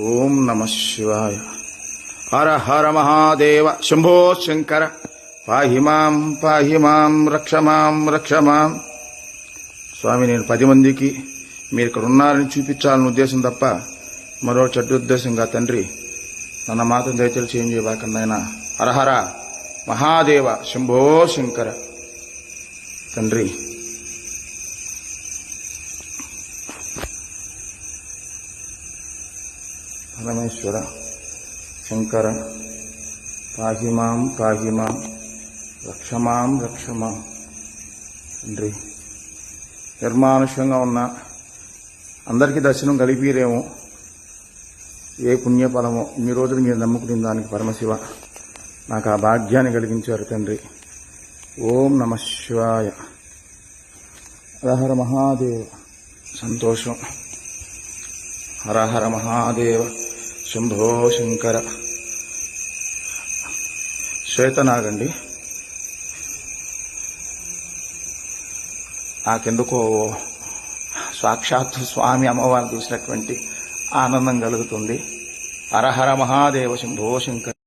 ఓం నమ శివాయ. హర హర మహాదేవ శంభో శంకర. పాహి మాం పాహి మాం రక్ష మాం రక్ష మాం. స్వామి నేను పది మందికి మీరు ఇక్కడ ఉన్నారని చూపించాలని ఉద్దేశం తప్ప మరో చెడ్డ ఉద్దేశంగా తండ్రి నన్న మాత్రం దయచేసి చేంజ్ చేయబాకన్నాయన హరహర మహాదేవ శంభో శంకర. తండ్రి పరమేశ్వర శంకర పాహిమాం పాహిమాం రక్షమాం రక్షమాం. తండ్రి నిర్మానుష్యంగా ఉన్న అందరికీ దర్శనం కలిపిరేమో ఏ పుణ్యఫలమో ఇన్ని రోజులు మీరు నమ్ముకునే దానికి పరమశివ నాకు ఆ భాగ్యాన్ని కలిగించారు తండ్రి. ఓం నమ శివాయ. హరహర మహాదేవ. సంతోషం. హరహర మహాదేవ. శంభో శంకర. శ్వేతనాగండి. నాకెందుకో సాక్షాత్ స్వామి అమ్మవారిని చూసినటువంటి ఆనందం కలుగుతుంది. హరహర మహాదేవ శంభో శంకర.